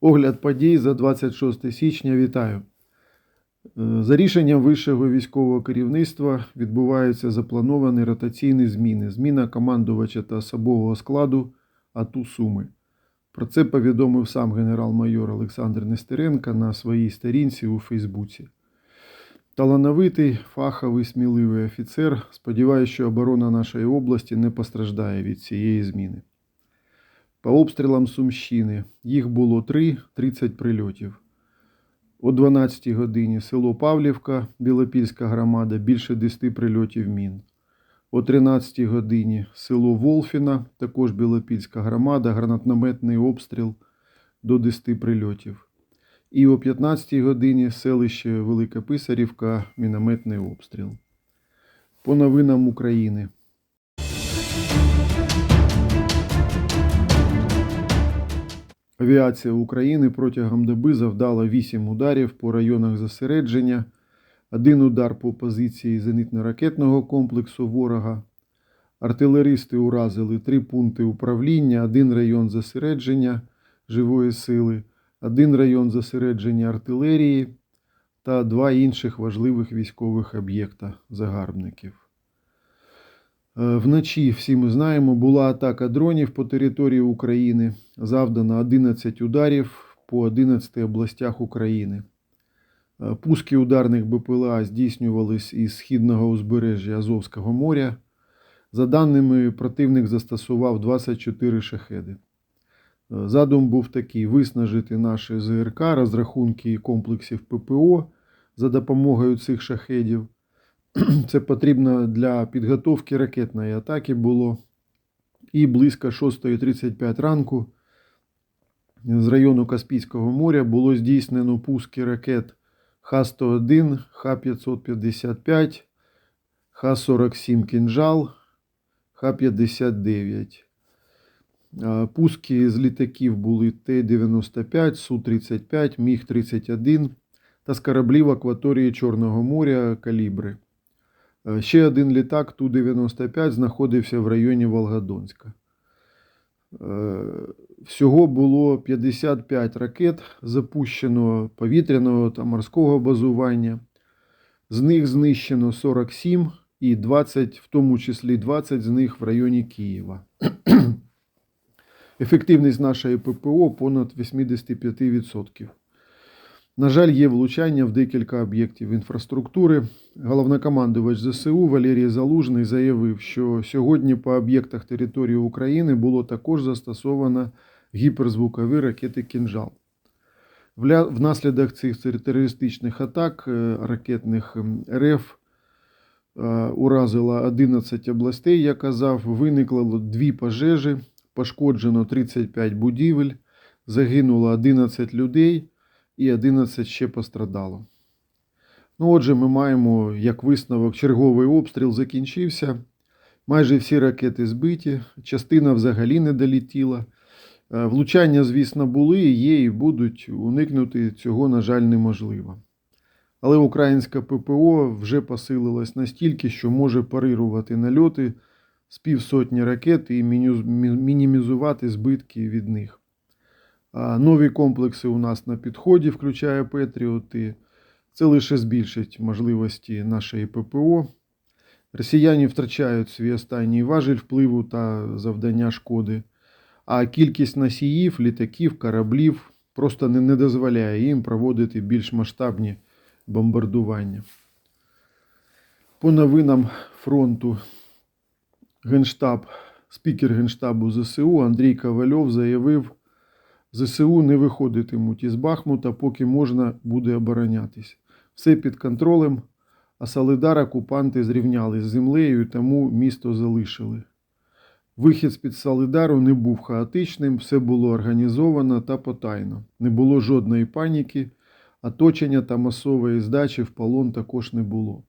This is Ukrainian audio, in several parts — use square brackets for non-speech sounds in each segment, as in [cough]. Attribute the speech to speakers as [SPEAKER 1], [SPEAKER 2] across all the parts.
[SPEAKER 1] Огляд подій за 26 січня вітаю. Е, За рішенням вищого військового керівництва відбуваються заплановані ротаційні зміни. Зміна командувача та особового складу АТУ Суми. Про це повідомив сам генерал-майор Олександр Нестеренко на своїй сторінці у Фейсбуці. Талановитий, фаховий, сміливий офіцер. Сподіваюся, що оборона нашої області не постраждає від цієї зміни. По обстрілам Сумщини їх було 3, 30 прильотів. О 12 годині село Павлівка, Білопільська громада, більше 10 прильотів мін. О 13 годині село Волфіна, також Білопільська громада, гранатометний обстріл до 10 прильотів. І о 15 годині селище Велика Писарівка, мінометний обстріл. По новинам України. Авіація України протягом доби завдала 8 ударів по районах зосередження, один удар по позиції зенитно-ракетного комплексу ворога. Артилеристи уразили три пункти управління, один район зосередження живої сили, один район зосередження артилерії та два інших важливих військових об'єкта загарбників. Е, Вночі, всі ми знаємо, була атака дронів по території України. Завдано 11 ударів по 11 областях України. Е, Пуски ударних БПЛА здійснювались із східного узбережжя Азовського моря. За даними, противник застосував 24 шахеди. Е, Задум був такий: виснажити наші ЗРК, розрахунки комплексів ППО за допомогою цих шахедів. [clears throat] Це потрібно для підготовки ракетної атаки було. І близько 6.35 ранку з району Каспійського моря було здійснено пуски ракет Х-101, Х-555, Х-47 Кінжал, Х-59. Пуски з літаків були Т-95, Су-35, Міг-31 та з кораблів акваторії Чорного моря Калібри. Е, Ще один літак Ту-95 знаходився в районі Волгодонська. Е, Всього було 55 ракет запущено повітряного та морського базування. З них знищено 47 і 20, в тому числі 20 з них в районі Києва. [clears throat] Ефективність нашої ППО понад 85%. На жаль, є влучання в декілька об'єктів інфраструктури. Головнокомандувач ЗСУ Валерій Залужний заявив, що сьогодні по об'єктах території України було також застосовано гіперзвукові ракети «Кінжал». Внаслідок цих терористичних атак е, ракетних РФ е, уразила 11 областей, я казав, виникло дві пожежі, пошкоджено 35 будівель, загинуло 11 людей і 11 ще пострадало. Ну, отже, ми маємо як висновок, черговий обстріл закінчився. Майже всі ракети збиті, частина взагалі не долетіла. Е, Влучання, звісно, були, є і будуть. Уникнути цього, на жаль, неможливо. Але українська ППО вже посилилась настільки, що може парирувати нальоти з півсотні ракет і мінімізувати збитки від них. Нові комплекси у нас на підході, включає Петріоти. Це лише збільшить можливості нашої ППО. Росіяни втрачають свій останній важіль впливу та завдання шкоди, а кількість носіїв, літаків, кораблів просто не, не дозволяє їм проводити більш масштабні бомбардування. По новинам фронту Генштаб, спікер Генштабу ЗСУ Андрій Ковальов заявив, ЗСУ не виходитимуть із Бахмута, поки можна буде оборонятись. Все під контролем, а Солидар окупанти зрівняли з землею, тому місто залишили. Вихід з-під Солидару не був хаотичним, все було організовано та потайно. Не було жодної паніки, оточення та масової здачі в полон також не було.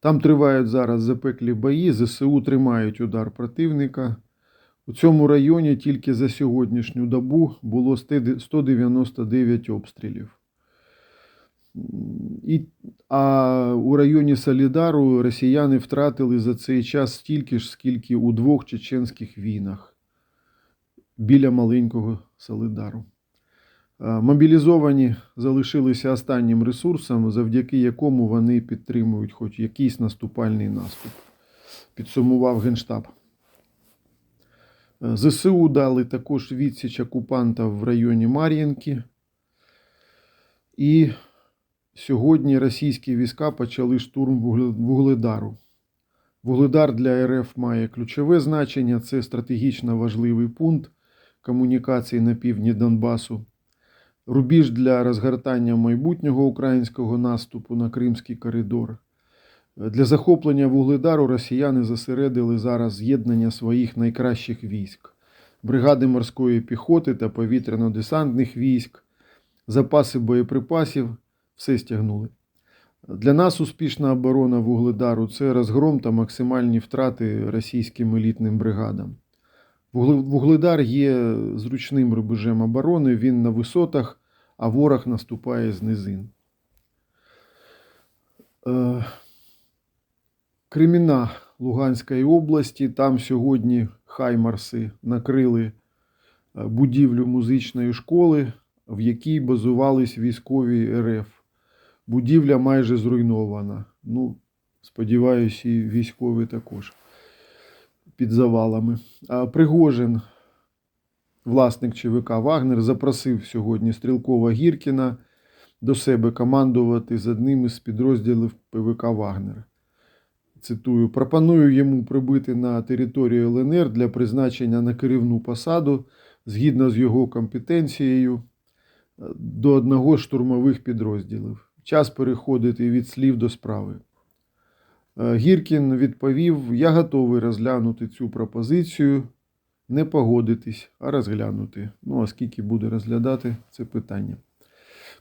[SPEAKER 1] Там тривають зараз запеклі бої, ЗСУ тримають удар противника. У цьому районі тільки за сьогоднішню добу було 199 обстрілів. І, а у районі Солідару росіяни втратили за цей час стільки ж, скільки у двох чеченських війнах біля маленького Солидару. Мобілізовані залишилися останнім ресурсом, завдяки якому вони підтримують хоч якийсь наступальний наступ, підсумував Генштаб. ЗСУ дали також відсіч окупанта в районі Мар'їнки. І сьогодні російські війська почали штурм Вугледару. Вугледар для РФ має ключове значення. Це стратегічно важливий пункт комунікації на півдні Донбасу. Рубіж для розгортання майбутнього українського наступу на Кримський коридор. Для захоплення Вугледару росіяни зосередили зараз з'єднання своїх найкращих військ, бригади морської піхоти та повітряно-десантних військ, запаси боєприпасів все стягнули. Для нас успішна оборона Вугледару це розгром та максимальні втрати російським елітним бригадам. Вугледар є зручним рубежем оборони, він на висотах, а ворог наступає з низин. Креміна Луганської області. Там сьогодні Хаймарси накрили е, будівлю музичної школи, в якій базувались військові РФ. Будівля майже зруйнована. Ну, сподіваюся, і військові також під завалами. Пригожин, власник ЧВК Вагнер, запросив сьогодні Стрілкова Гіркіна до себе командувати з одним із підрозділів ПВК Вагнер. Цитую: пропоную йому прибити на територію ЛНР для призначення на керівну посаду згідно з його компетенцією е, до одного з штурмових підрозділів. Час переходити від слів до справи. Е, Гіркін відповів: Я готовий розглянути цю пропозицію, не погодитись, а розглянути. Ну, а скільки буде розглядати це питання.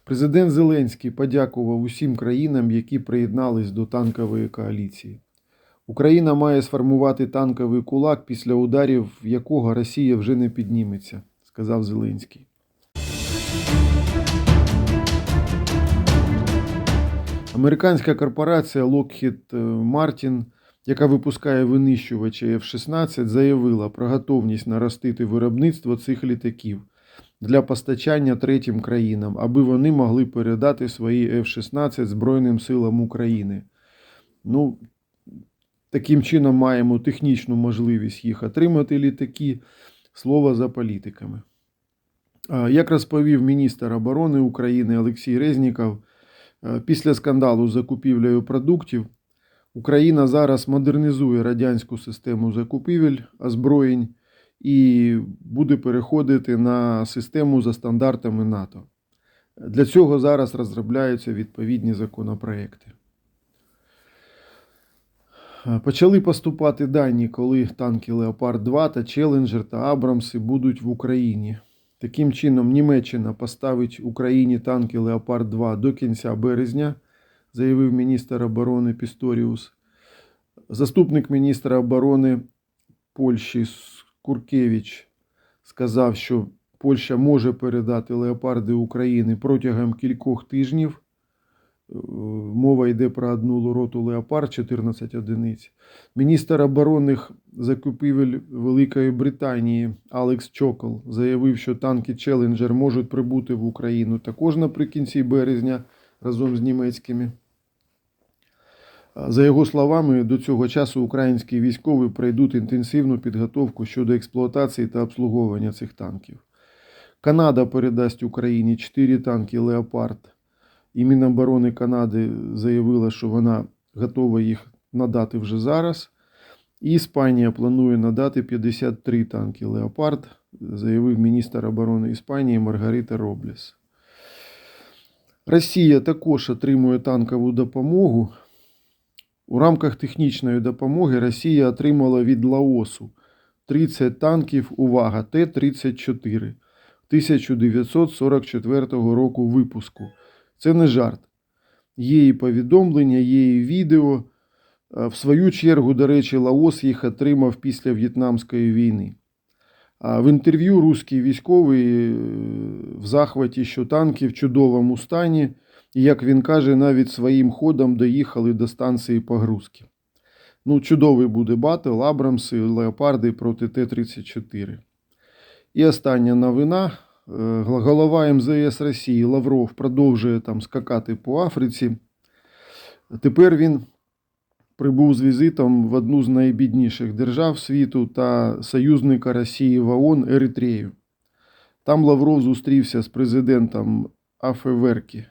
[SPEAKER 1] Президент Зеленський подякував усім країнам, які приєднались до танкової коаліції. Україна має сформувати танковий кулак, після ударів якого Росія вже не підніметься, сказав Зеленський. Американська корпорація Lockheed Martin, яка випускає винищувачі F-16, заявила про готовність наростити виробництво цих літаків для постачання третім країнам, аби вони могли передати свої F-16 Збройним силам України. Ну, таким чином маємо технічну можливість їх отримати літаки. Слово за політиками. Як розповів міністр оборони України Олексій Резніков, е, після скандалу з закупівлею продуктів Україна зараз модернізує радянську систему закупівель озброєнь і буде переходити на систему за стандартами НАТО. Для цього зараз розробляються відповідні законопроекти. Почали поступати дані, коли танки Леопард 2 та Челленджер та Абрамси будуть в Україні. Таким чином, Німеччина поставить Україні танки Леопард 2 до кінця березня, заявив міністр оборони Пісторіус. Заступник міністра оборони Польщі Скуркевич сказав, що Польща може передати леопарди України протягом кількох тижнів. Е, Мова йде про одну роту леопард 14 одиниць. Міністр оборонних закупівель Великої Британії Алекс Чокол заявив, що танки Челленджер можуть прибути в Україну також наприкінці березня разом з німецькими. За його словами, до цього часу українські військові пройдуть інтенсивну підготовку щодо експлуатації та обслуговування цих танків. Канада передасть Україні 4 танки Леопард. І Міноборони Канади заявила, що вона готова їх надати вже зараз. І Іспанія планує надати 53 танки Леопард, заявив міністр оборони Іспанії Маргарита Роблес. Росія також отримує танкову допомогу. У рамках технічної допомоги Росія отримала від Лаосу 30 танків, увага, Т-34 1944 року випуску. Це не жарт. Є і повідомлення, є і відео. Е, В свою чергу, до речі, Лаос їх отримав після В'єтнамської війни. А в інтерв'ю русський військовий е, в захваті, що танки в чудовому стані, і, як він каже, навіть своїм ходом доїхали до станції погрузки. Ну, чудовий буде батл, Абрамси, Леопарди проти Т-34. І остання новина. Гла- голова МЗС Росії Лавров продовжує там скакати по Африці. Тепер він прибув з візитом в одну з найбідніших держав світу та союзника Росії в ООН Еритрею. Там Лавров зустрівся з президентом Афеверки,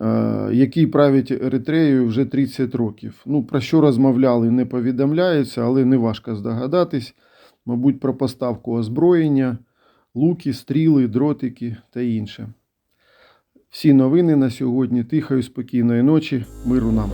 [SPEAKER 1] е, який править Еритреєю вже 30 років. Ну, про що розмовляли, не повідомляється, але не важко здогадатись. Мабуть, про поставку озброєння, луки, стріли, дротики та інше. Всі новини на сьогодні. Тихої, спокійної ночі, миру нам.